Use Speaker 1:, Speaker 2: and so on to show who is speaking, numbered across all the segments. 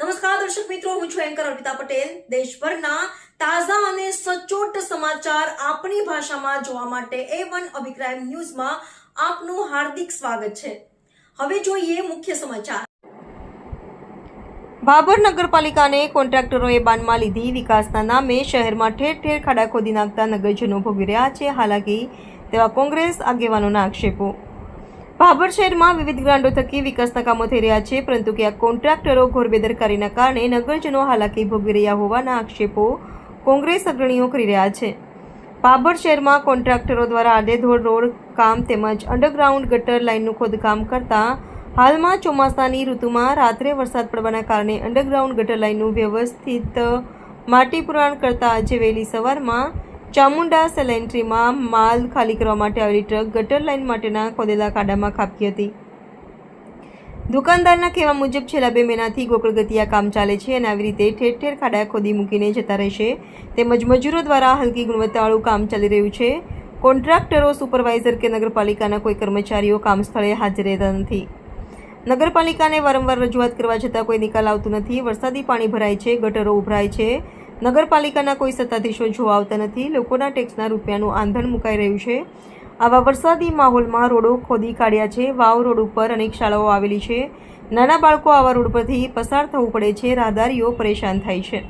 Speaker 1: નમસ્કાર, દર્શક મિત્રો, હું છું એન્કર અર્પિતા પટેલ. દેશભરના તાજા અને સચોટ સમાચાર આપણી ભાષામાં જોવા માટે એ વન અભિપ્રાય ન્યૂઝમાં આપનું હાર્દિક સ્વાગત છે. હવે જોઈએ મુખ્ય સમાચાર. ભાભર નગરપાલિકાને કોન્ટ્રાક્ટરોએ બાનમાં લીધી વિકાસના નામે શહેરમાં ઠેર ઠેર ખાડા ખોદી નાખતા નગરજનો ભોગવી રહ્યા છે. હાલાકી તેવા કોંગ્રેસ આગેવાનોના આક્ષેપો. ભાભર શહેરમાં વિવિધ ગ્રાન્ડો થકી વિકાસના કામો થઈ રહ્યા છે, પરંતુ ક્યાંક કોન્ટ્રાક્ટરો ઘોર બેદરકારીના કારણે નગરજનો હાલાકી ભોગવી રહ્યા હોવાના આક્ષેપો કોંગ્રેસ અગ્રણીઓ કરી રહ્યા છે. ભાભર શહેરમાં કોન્ટ્રાક્ટરો દ્વારા આડેધોડ રોડ, કામ તેમજ અંડરગ્રાઉન્ડ ગટર લાઇનનું ખોદકામ કરતા હાલમાં ચોમાસાની ઋતુમાં રાત્રે વરસાદ પડવાના કારણે અંડરગ્રાઉન્ડ ગટર લાઇનનું વ્યવસ્થિત માટી પુરાણ કરતા આજે વહેલી સવારમાં ચામુંડા સેલેન્ટ્રીમાં માલ ખાલી કરવા માટે આવેલી ટ્રક ગટર લાઇન માટેના ખોદેલા ખાડામાં ખાબકી હતી. દુકાનદારના કહેવા મુજબ છેલ્લા બે મહિનાથી ગોકળગતિયા કામ ચાલે છે અને આવી રીતે ઠેર ઠેર ખાડા ખોદી મૂકીને જતા રહેશે તેમજ મજૂરો દ્વારા હલકી ગુણવત્તાવાળું કામ ચાલી રહ્યું છે. કોન્ટ્રાક્ટરો, સુપરવાઇઝર કે નગરપાલિકાના કોઈ કર્મચારીઓ કામ સ્થળે હાજર રહેતા નથી. નગરપાલિકાને વારંવાર રજૂઆત કરવા છતાં કોઈ નિકાલ આવતું નથી. વરસાદી પાણી ભરાય છે, ગટરો ઉભરાય છે. નગરપાલિકાના કોઈ સત્તાધીશો જોવા આવતા નથી. લોકોના ટેક્સના રૂપિયાનું આંધણ મુકાઈ રહ્યું છે. આવા વરસાદી માહોલમાં રોડો ખોદી કાઢ્યા છે. વાવ રોડ ઉપર અનેક શાળાઓ આવેલી છે. નાના બાળકો આવા રોડ પરથી પસાર થવું પડે છે. રાહદારીઓ પરેશાન થાય છે.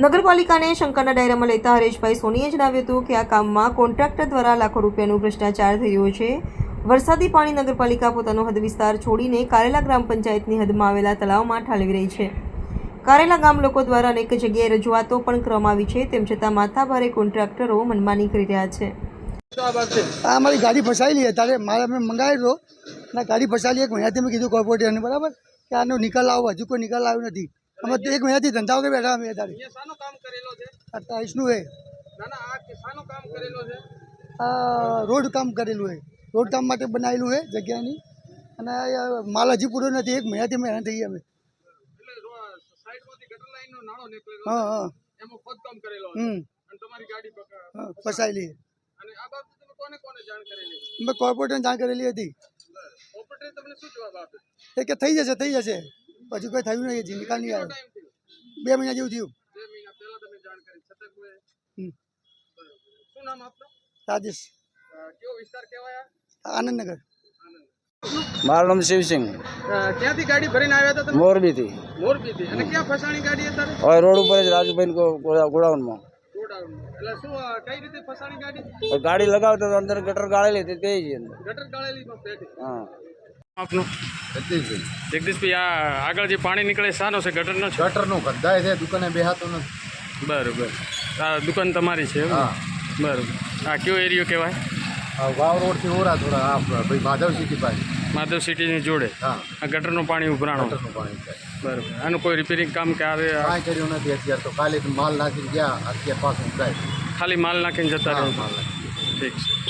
Speaker 1: નગરપાલિકાને શંકાના ડાયરામાં લેતા હરેશભાઈ સોનીએ જણાવ્યું હતું કે આ કામમાં કોન્ટ્રાક્ટર દ્વારા લાખો રૂપિયાનું ભ્રષ્ટાચાર થઈ રહ્યો છે. વરસાદી પાણી નગરપાલિકા પોતાનો હદ વિસ્તાર છોડીને કારેલા ગ્રામ પંચાયતની હદમાં આવેલા તળાવમાં ઠાલવી રહી છે. કારેલા ગામ લોકો દ્વારા અનેક જગ્યાએ રજૂઆતો પણ કરવામાં આવી છે. તેમ છતાં માથાભારે કોન્ટ્રાક્ટરો મનમાની કરી રહ્યા છે.
Speaker 2: આ અમારી ગાડી ફસાયેલી છે. તારે મારે મેં મંગાવેલો અને ગાડી ફસાયેલી એક મહિનાથી મેં કીધું કોર્પોરેટરને બરાબર? કે આનો નિકાલ આવો. હજુ કોઈ નિકાલ આવ્યો નથી. અમે તો એક મહિનાથી ધંધા વગર બેઠા અમે
Speaker 3: એ કામ
Speaker 2: આ ટાઈલ્સનું છે
Speaker 3: ના ના આ કે શાનું કામ કરેલો છે?
Speaker 2: આ રોડ કામ કરેલું હે રોડ કામ માટે બનાવેલું છે જગ્યાની. અને આ માલ હજી પૂરો નથી. એક મહિનાથી અમે હેરાન થઈએ અમે.
Speaker 3: સાઈડમાંથી નાળો નીકળેલો
Speaker 2: હા હા.
Speaker 3: એમાં ખોદકામ કરેલો
Speaker 2: હમ.
Speaker 3: અને તમારી ગાડી
Speaker 2: ફસાયેલી.
Speaker 3: અને આ બાબતે તમે કોને કોને જાણ કરેલી?
Speaker 2: અમે કોર્પોરેટરને જાણ કરેલી હતી.
Speaker 3: તમને શું જવાબ
Speaker 2: એ કે થઈ જશે થઈ જશે. પછી કોઈ થયું નહીં હજી નિકાલ નહીં આવ્યો. બે મહિના જેવું થયું.
Speaker 3: બે મહિના પહેલા તમે જાણ કરી છતાં કોઈ. શું નામ આપનું?
Speaker 2: રાજેશ.
Speaker 3: કેવો વિસ્તાર કહેવાય
Speaker 2: આનંદનગર.
Speaker 4: મારું નામ શિવસિંહ.
Speaker 3: ક્યાંથી ગાડી ભરીને આવ્યા હતા
Speaker 4: મોરબીથી.
Speaker 3: મોરબીથી. અને ક્યાં ફસાણી ગાડી અત્યારે
Speaker 4: હવે રોડ ઉપર જ રાજુભાઈ ગોડાઉનમાં.
Speaker 3: ગોડાઉનમાં. એટલે શું અ, કઈ રીતે ફસાણી ગાડી?
Speaker 4: લગાવતા તો અંદર ગટર ગાળેલી હતી તે જ અંદર.
Speaker 3: ગટર ગાળેલી
Speaker 4: હા.
Speaker 3: આપનું? જગદીશભાઈ. આ આગળ જે પાણી નીકળે શાનો છે ગટરનો
Speaker 5: ગટરનું ગંધાય છે દુકાને બેહાતું નથી.
Speaker 3: બરાબર. આ દુકાન તમારી છે?
Speaker 5: હા.
Speaker 3: આ કયો એરિયો કહેવાય?
Speaker 5: વાવ રોડથી ઓરા થોડા આ ભાઈ માધવ સિટી પાસે.
Speaker 3: માધવ સિટીની જોડે?
Speaker 5: હા.
Speaker 3: આ ગટરનું પાણી ઉભરાણું?
Speaker 5: ગટરનું પાણી
Speaker 3: બરાબર. આનું કોઈ રિપેરિંગ કામ કે આવે
Speaker 5: કાંઈ કર્યું નથી અત્યારે તો. ખાલી માલ નાખીને ગયા અત્યારે પાછું જાય.
Speaker 3: ખાલી માલ નાખીને જતા
Speaker 5: હા, માલ
Speaker 3: ઠીક છે.